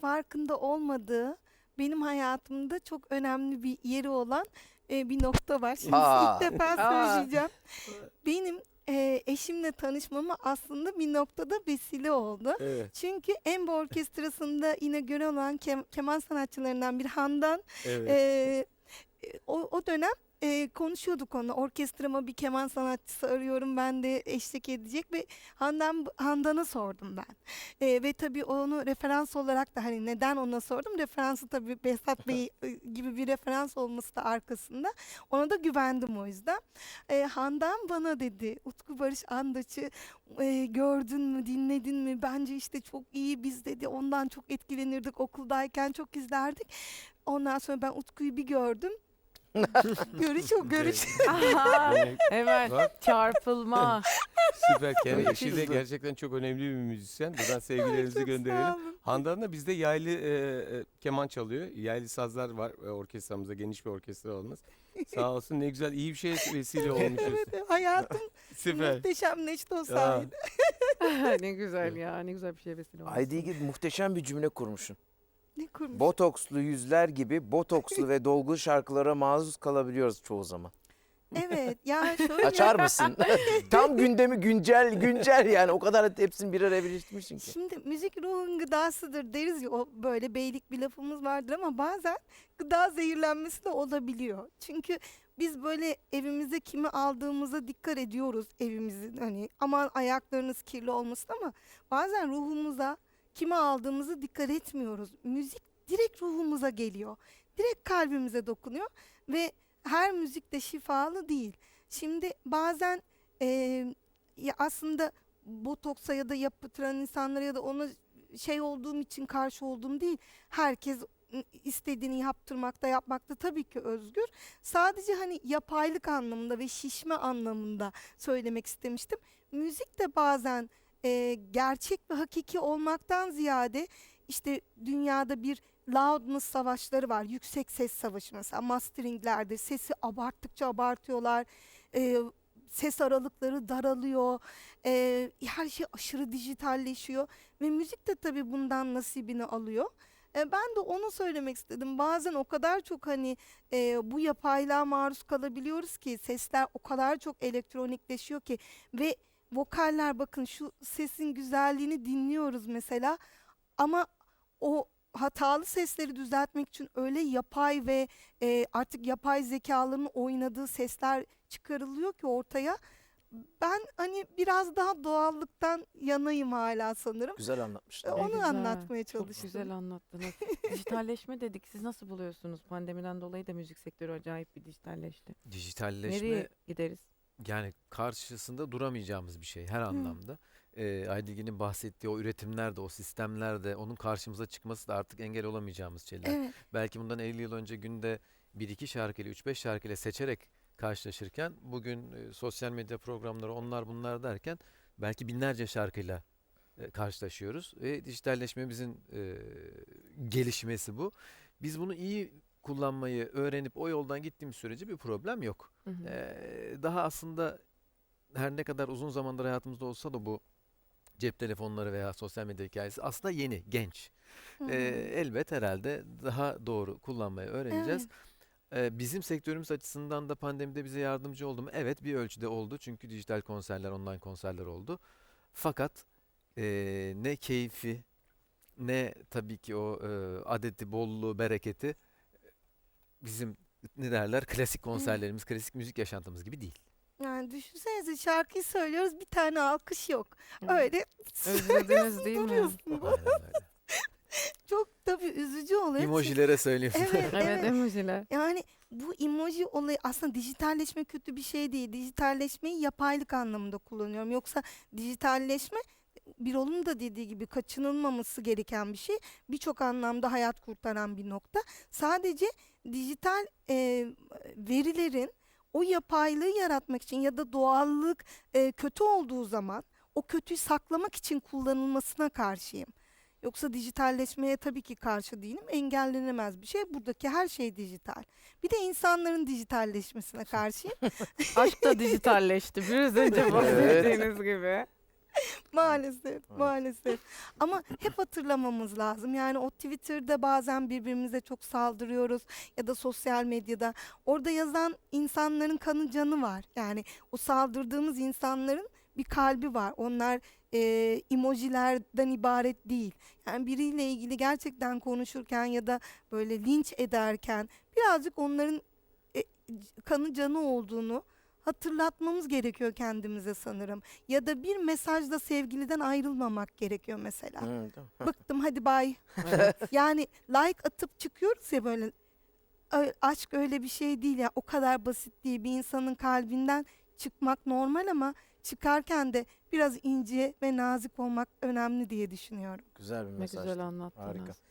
farkında olmadığı benim hayatımda çok önemli bir yeri olan e, bir nokta var. Şimdi Aa. ilk defa Aa. söyleyeceğim. Benim e, eşimle tanışmama aslında bir noktada vesile oldu. Evet, Çünkü Embo Orkestrası'nda yine görev olan kem- keman sanatçılarından bir Handan evet. ee, o, o dönem e, konuşuyorduk onunla. Orkestrama bir keman sanatçısı arıyorum ben de eşlik edecek ve Handan Handan'a sordum ben. Ee, ve tabii onu referans olarak da hani neden ona sordum? Referansı tabii Behzat Bey e, gibi bir referans olması da arkasında. Ona da güvendim o yüzden. Ee, Handan bana dedi Utku Barış Andaç'ı e, gördün mü dinledin mi? Bence işte çok iyi biz dedi ondan çok etkilenirdik okuldayken çok izlerdik. Ondan sonra ben Utku'yu bir gördüm. Görüş o görüş. Aha, Evet, Bak. çarpılma. Süper. Kendi eşi de Hızlı. gerçekten çok önemli bir müzisyen. Buradan sevgilerimizi çok gönderelim. Handan da bizde yaylı e, e, keman çalıyor. Yaylı sazlar var e, orkestramızda. Geniş bir orkestra olmaz. Sağ olsun ne güzel iyi bir şeye vesile olmuşuz. Evet, hayatım Süper. muhteşemleşti o Ya. sayede. ne güzel ya ne güzel bir şey vesile olmuş. Aydilgi muhteşem bir cümle kurmuşsun. Ne kurmuş. Botokslu yüzler gibi botokslu ve dolgu şarkılara maruz kalabiliyoruz çoğu zaman. Evet ya şöyle. Açar mısın? Tam gündemi güncel güncel yani o kadar hepsini bir araya birleştirmişsin ki. Şimdi müzik ruhun gıdasıdır deriz ya o böyle beylik bir lafımız vardır ama bazen gıda zehirlenmesi de olabiliyor. Çünkü biz böyle evimize kimi aldığımıza dikkat ediyoruz evimizin hani aman ayaklarınız kirli olmasın ama bazen ruhumuza kimi aldığımızı dikkat etmiyoruz. Müzik direkt ruhumuza geliyor. Direkt kalbimize dokunuyor ve her müzik de şifalı değil. Şimdi bazen eee, ya aslında botoksa ya da yaptıran insanlara ya da ona şey olduğum için karşı olduğum değil. Herkes istediğini yaptırmakta yapmakta tabii ki özgür. Sadece hani yapaylık anlamında ve şişme anlamında söylemek istemiştim. Müzik de bazen e, gerçek ve hakiki olmaktan ziyade işte dünyada bir loudness savaşları var. Yüksek ses savaşı mesela masteringlerde sesi abarttıkça abartıyorlar. E, ses aralıkları daralıyor. E, her şey aşırı dijitalleşiyor ve müzik de tabii bundan nasibini alıyor. E, ben de onu söylemek istedim. Bazen o kadar çok hani e, bu yapaylığa maruz kalabiliyoruz ki sesler o kadar çok elektronikleşiyor ki ve vokaller bakın şu sesin güzelliğini dinliyoruz mesela ama o hatalı sesleri düzeltmek için öyle yapay ve e, artık yapay zekaların oynadığı sesler çıkarılıyor ki ortaya. Ben hani biraz daha doğallıktan yanayım hala sanırım. Güzel anlatmışlar. E, Onu güzel, anlatmaya Çok çalıştım. güzel anlattınız. Dijitalleşme dedik. Siz nasıl buluyorsunuz? Pandemiden dolayı da müzik sektörü acayip bir dijitalleşti. Dijitalleşme Nereye gideriz? Yani karşısında duramayacağımız bir şey her anlamda. Ee, Aydilgi'nin bahsettiği o üretimler de o sistemler de onun karşımıza çıkması da artık engel olamayacağımız şeyler. Evet. Belki bundan 50 yıl önce günde 1-2 şarkıyla 3-5 şarkıyla seçerek karşılaşırken bugün e, sosyal medya programları onlar bunlar derken belki binlerce şarkıyla e, karşılaşıyoruz ve dijitalleşmemizin e, gelişmesi bu. Biz bunu iyi kullanmayı öğrenip o yoldan gittiğimiz sürece bir problem yok. Hı hı. Ee, daha aslında her ne kadar uzun zamandır hayatımızda olsa da bu cep telefonları veya sosyal medya hikayesi aslında yeni, genç. Hı Ee, elbet herhalde daha doğru kullanmayı öğreneceğiz. Ee, bizim sektörümüz açısından da pandemide bize yardımcı oldu mu? Evet bir ölçüde oldu çünkü dijital konserler, online konserler oldu. Fakat ee, ne keyfi ne tabii ki o ee, adeti, bolluğu, bereketi bizim ne derler klasik konserlerimiz, klasik müzik yaşantımız gibi değil. Yani düşünsenize şarkıyı söylüyoruz bir tane alkış yok. Öyle Özlediniz değil mi? duruyorsun. Aynen öyle. Çok tabii üzücü oluyor. Emojilere söylüyorsun. Evet, Evet, evet. emojiler. Yani bu emoji olayı aslında dijitalleşme kötü bir şey değil. Dijitalleşmeyi yapaylık anlamında kullanıyorum. Yoksa dijitalleşme bir onun da dediği gibi kaçınılmaması gereken bir şey. Birçok anlamda hayat kurtaran bir nokta. Sadece dijital e, verilerin o yapaylığı yaratmak için ya da doğallık e, kötü olduğu zaman o kötüyü saklamak için kullanılmasına karşıyım. Yoksa dijitalleşmeye tabii ki karşı değilim. Engellenemez bir şey. Buradaki her şey dijital. Bir de insanların dijitalleşmesine karşıyım. Aşk da dijitalleşti. Biraz önce bahsettiğiniz gibi. Maalesef, maalesef. Ama hep hatırlamamız lazım. Yani o Twitter'da bazen birbirimize çok saldırıyoruz ya da sosyal medyada. Orada yazan insanların kanı canı var. Yani o saldırdığımız insanların bir kalbi var. Onlar e, emojilerden ibaret değil. Yani biriyle ilgili gerçekten konuşurken ya da böyle linç ederken birazcık onların e, kanı canı olduğunu hatırlatmamız gerekiyor kendimize sanırım. Ya da bir mesajda sevgiliden ayrılmamak gerekiyor mesela. Evet, mi? Bıktım hadi bay. yani like atıp çıkıyoruz ya böyle. Ö- Aşk öyle bir şey değil ya o kadar basit değil. Bir insanın kalbinden çıkmak normal ama çıkarken de biraz ince ve nazik olmak önemli diye düşünüyorum. Güzel bir Ne mesaj. güzel anlattınız. Harika.